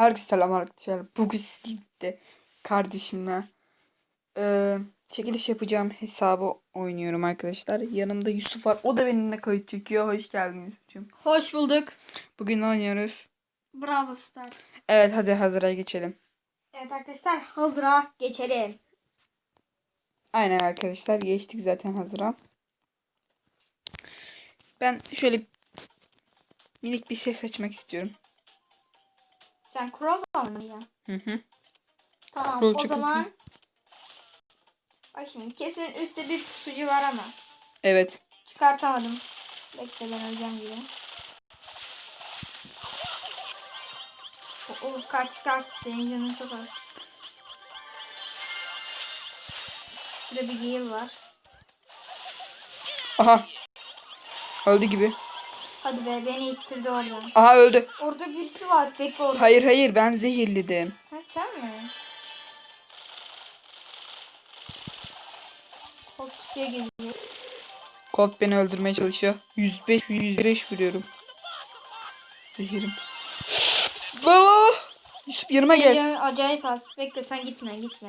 Herkese selam arkadaşlar. Bugün sizlikte kardeşimle eee, çekiliş yapacağım hesabı oynuyorum arkadaşlar. Yanımda Yusuf var. O da benimle kayıt çekiyor. Hoş geldin Yusuf'cum. Hoş bulduk. Bugün ne oynuyoruz? Bravo Star. Evet hadi hazıra geçelim. Evet arkadaşlar hazıra geçelim. Aynen arkadaşlar geçtik zaten hazıra. Ben şöyle minik bir ses açmak istiyorum. Sen kural mı oynayacaksın? Hı hı. Tamam Kural o zaman. Bak şimdi kesin üstte bir pusucu var ama. Evet. Çıkartamadım. Bekle ben öleceğim gibi. O, o kaç kaç senin canın çok az. Burada bir heal var. Aha. Öldü gibi. Hadi be beni ittirdi oradan. Aha öldü. Orada birisi var. Bekle orada. Hayır hayır ben zehirledim. Ha, sen mi? Korkusuya geliyor. Colt beni öldürmeye çalışıyor. 105 105 vuruyorum. Zehirim. Baba! Yusuf yanıma gel. Gel. Acayip az. Bekle sen gitme gitme.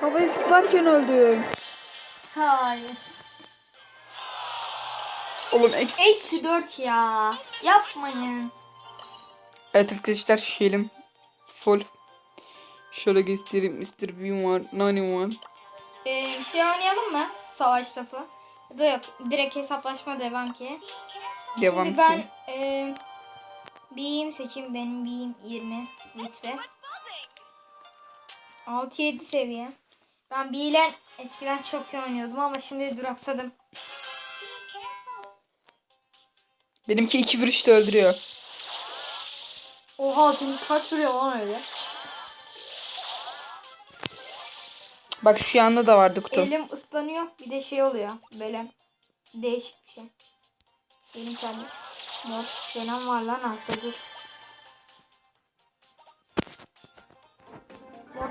Havaya zıplarken öldüm. Hayır. Oğlum eksi. Eksi 4 ya. Yapmayın. Evet arkadaşlar şişelim. Full. Şöyle göstereyim. Mr. Bean var. Nani var. Ee, şey oynayalım mı? Savaş topu. Da yok. Direkt hesaplaşma devam ki. Devam Şimdi ben e, B'yim seçeyim. Benim B'yim 20 litre. 6-7 seviye. Ben B ile eskiden çok iyi oynuyordum ama şimdi duraksadım. Benimki iki vuruşta öldürüyor. Oha senin kaç vuruyor lan öyle? Bak şu yanda da vardı kutu. Elim ıslanıyor. Bir de şey oluyor. Böyle değişik bir şey. Benim kendi. Mor senem var lan altta dur.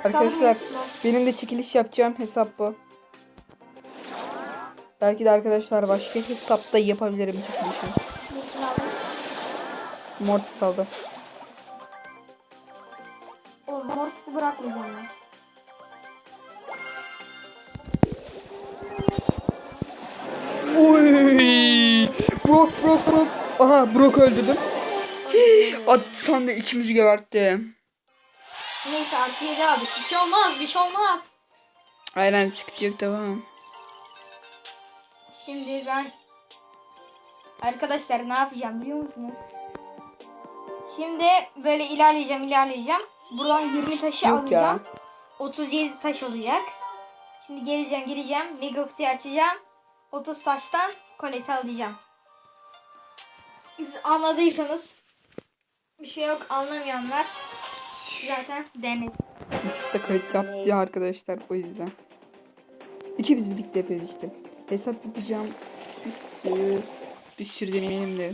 Arkadaşlar benim de çekiliş yapacağım hesap bu. Belki de arkadaşlar başka hesapta yapabilirim çekilişi. Mortis aldı. O mortisi bırakmayacağım ben. Oy! Brock Brock Brock. Aha Brock öldürdüm. At sen de ikimizi gebertti. Neyse artı 7 abi. Bir şey olmaz bir şey olmaz. Aynen sıkıntı yok tamam. Şimdi ben arkadaşlar ne yapacağım biliyor musunuz? Şimdi böyle ilerleyeceğim ilerleyeceğim. Buradan 20 taşı Yok ya. alacağım. 37 taş olacak. Şimdi geleceğim geleceğim. Megox'i açacağım. 30 taştan koleti alacağım. Siz anladıysanız bir şey yok anlamayanlar zaten deniz. Yusuf da kayıt yaptı ya arkadaşlar o yüzden. İkimiz birlikte yapıyoruz işte. Hesap yapacağım. Bir sürü, bir sürü deneyelim de.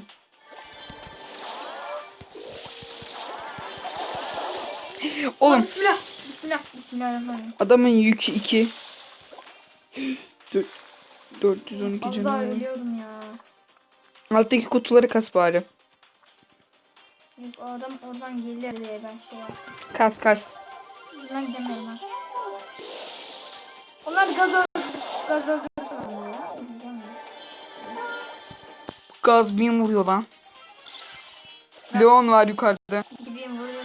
Oğlum Bismillah. Bismillah. Bismillahirrahmanirrahim. adamın yükü 2. 412 Az daha canı. ölüyordum ya. Alttaki kutuları kas bari. Yok, o adam oradan gelir diye ben şey yaptım. Kas kas. Ben gidemiyorum ha. Onlar gaz. Gaz. Gidemiyorum. Gaz bin vuruyor lan. Leon var yukarıda. Gibiyim vuruyor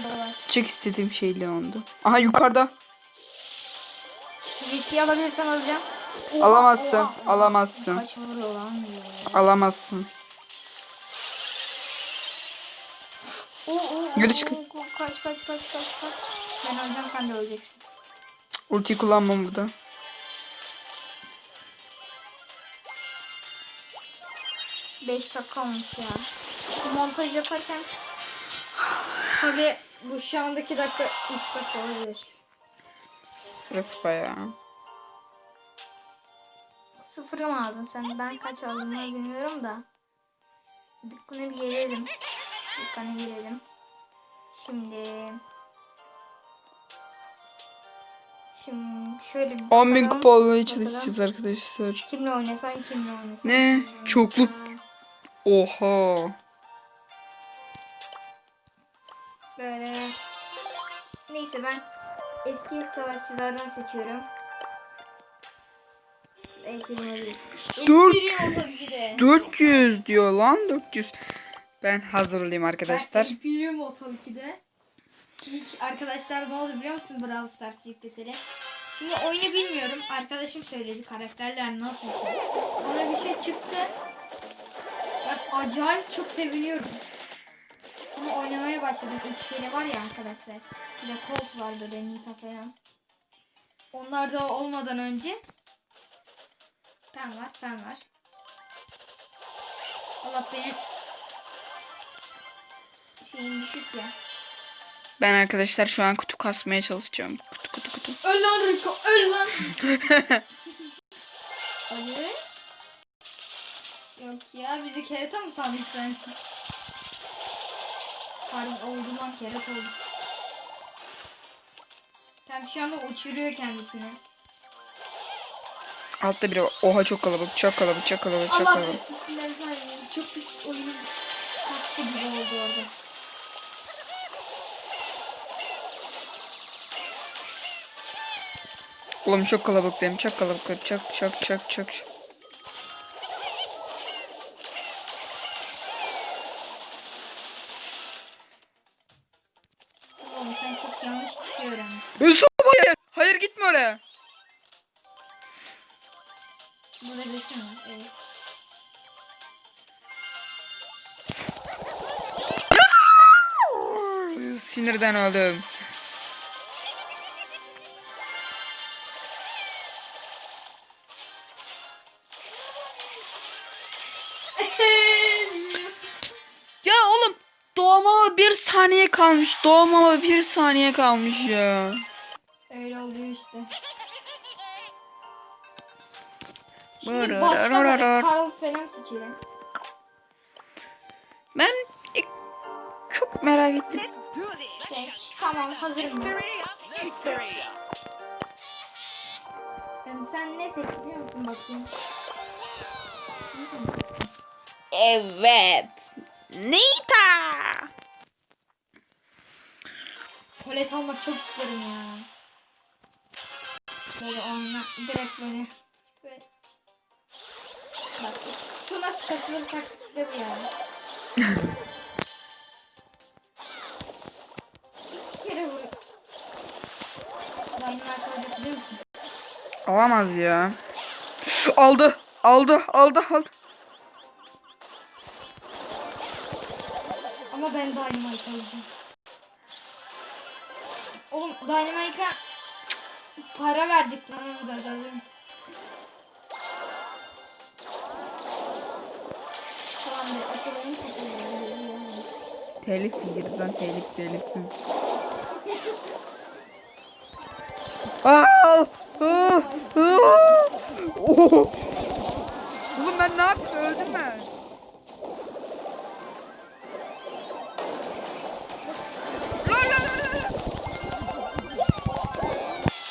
Çok istediğim şey Leon'du. Aha yukarıda. VC alabilirsen alacağım. Alamazsın, alamazsın. Kaç vuruyor lan diyor. Alamazsın. Oo, oo, Yürü oo, Kaç kaç kaç kaç kaç. Ben öleceğim sen de öleceksin. Ultiyi kullanmam burada. Beş dakika olmuş ya. Montaj yaparken Tabi bu şu andaki dakika 3 dakika olabilir. Bırak bayağı. Sıfırı mı aldın sen? Ben kaç aldım ne bilmiyorum da. Dükkana bir gelelim. Dükkana girelim. Şimdi... Şimdi şöyle bir 10 bin kupa olmaya çalışacağız arkadaşlar. Kimle oynasam kimle oynasam. Ne? kimle Çoklu- oynasam. Oha. Neyse ben eski savaşçılardan seçiyorum. Dört- Espri tabii ki de. 400 diyor lan 400. Ben hazırlayayım arkadaşlar. Ben Imperium o tabii ki de. İlk arkadaşlar ne oldu biliyor musun Brawl Stars yükleteli? Şimdi oyunu bilmiyorum. Arkadaşım söyledi karakterler nasıl. Ona bir şey çıktı. Ben acayip çok seviniyorum. Ama oynamaya başladım. İlk şeyle var ya arkadaşlar. Bir de Colt var böyle Nita falan. Onlar da olmadan önce Fen var, fen var. Allah benim şeyim düşük ya. Ben arkadaşlar şu an kutu kasmaya çalışacağım. Kutu kutu kutu. Öl lan Rico, öl lan. Ali? Yok ya, bizi kerata mı sandın sen? Harbi oldu lan, kerat oldu. Tam şu anda uçuruyor kendisini. Altta biri var. Oha çok kalabalık çok kalabalık çok kalabalık çok Allah kalabalık. bismillahirrahmanirrahim. Çok pis oyunun kastı gibi oldu orada. Oğlum çok kalabalık benim çok kalabalık çok çok çok çok. çok. Sinirden öldüm. Ya oğlum doğmama bir saniye kalmış. Doğmama bir saniye kalmış ya. Öyle oluyor işte. Şimdi başla Karl falan seçelim. Ben çok merak ettim. Tamam hazırım ben. Yani sen ne musun bakayım. Evet. Nita. Kolet almak çok isterim ya. Böyle onunla direkt böyle. böyle. Bak nasıl kasılır taktikte bu yani. Alamaz ya. Aldı. Aldı. Aldı. Aldı. Ama ben Dynamite alacağım. Oğlum Dynamite'a para verdik lan onu da zaten. Telif yiyiriz lan telif telif. Oğlum ben ne yaptım öldüm lan.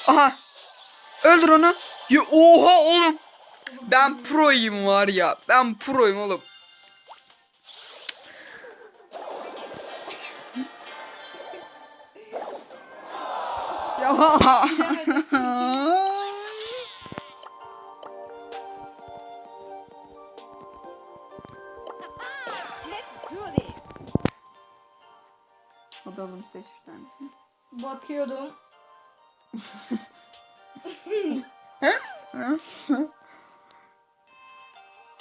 Aha! Öldür onu. Ya, oha oğlum. Ben proyum var ya. Ben proyum oğlum. Adalım seç bir tanesini. Bakıyordum.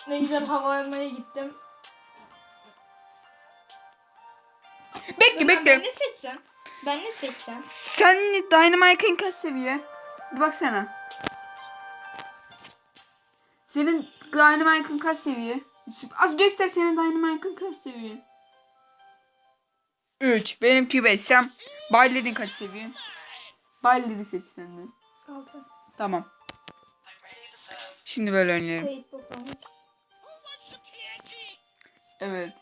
Ne güzel hava almaya gittim. Bekle Ben bekle. ne seçsem? Ben ne seçsem? Sen Dynamite'ın kaç seviye? Bir baksana. Senin Dynamite'ın kaç seviye? Az göster senin Dynamite'ın kaç seviye? 3. Benimki 5. Sen Bayler'in kaç seviye? Bayler'i seç sen de. Altı. Tamam. Şimdi böyle oynayalım. Evet.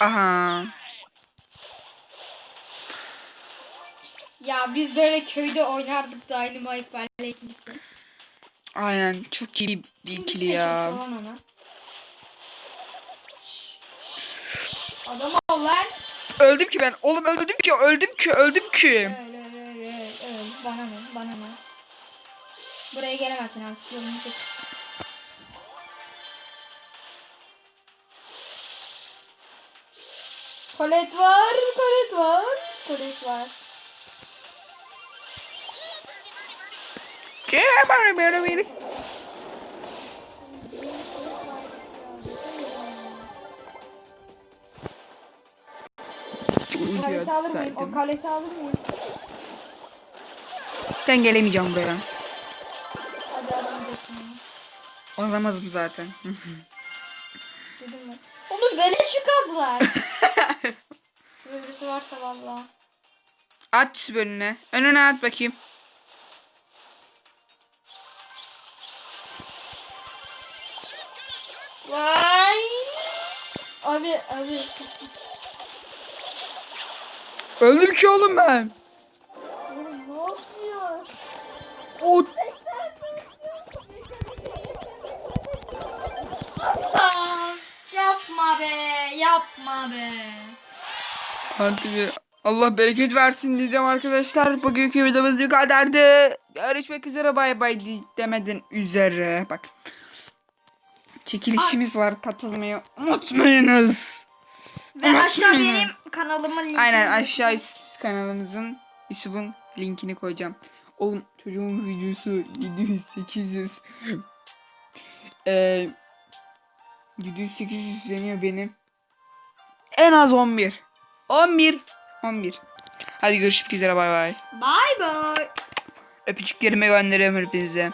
Aha. Ya biz böyle köyde oynardık da aynı Mike Valley. Aynen çok iyi bir ikili ya. Adam ol lan. Öldüm ki ben. Oğlum öldüm ki öldüm ki öldüm ki. Öl öl öl öl. Bana ne bana ne. Buraya gelemezsin artık. Yolunu çek. Kolet var, kolet var, kolet var. Kaleti alır mıyım? O kaleti alır mıyım? Sen gelemeyeceğim buraya. Hadi onu. Alamadım zaten. Dedim mi? Oğlum kaldılar. Şurada birisi varsa valla. at şu önüne. Önüne at bakayım. Vay. Abi abi. Öldüm ki oğlum ben. Oğlum ne oluyor? O Aa, yapma be, yapma be. Artık Allah bereket versin diyeceğim arkadaşlar. Bugünkü videomuz bu kadardı. Görüşmek üzere bay bay demeden üzere. Bak. Çekilişimiz var. Katılmayı unutmayınız. Ve Ama aşağı benim kanalımın linkini Aynen aşağı üst kanalımızın Yusuf'un linkini koyacağım. Oğlum çocuğun videosu 700 800 ee, 700 800 izleniyor benim. En az 11. 11 11. Hadi görüşmek üzere bay bay. Bye bye. Öpücüklerimi gönderiyorum hepinize.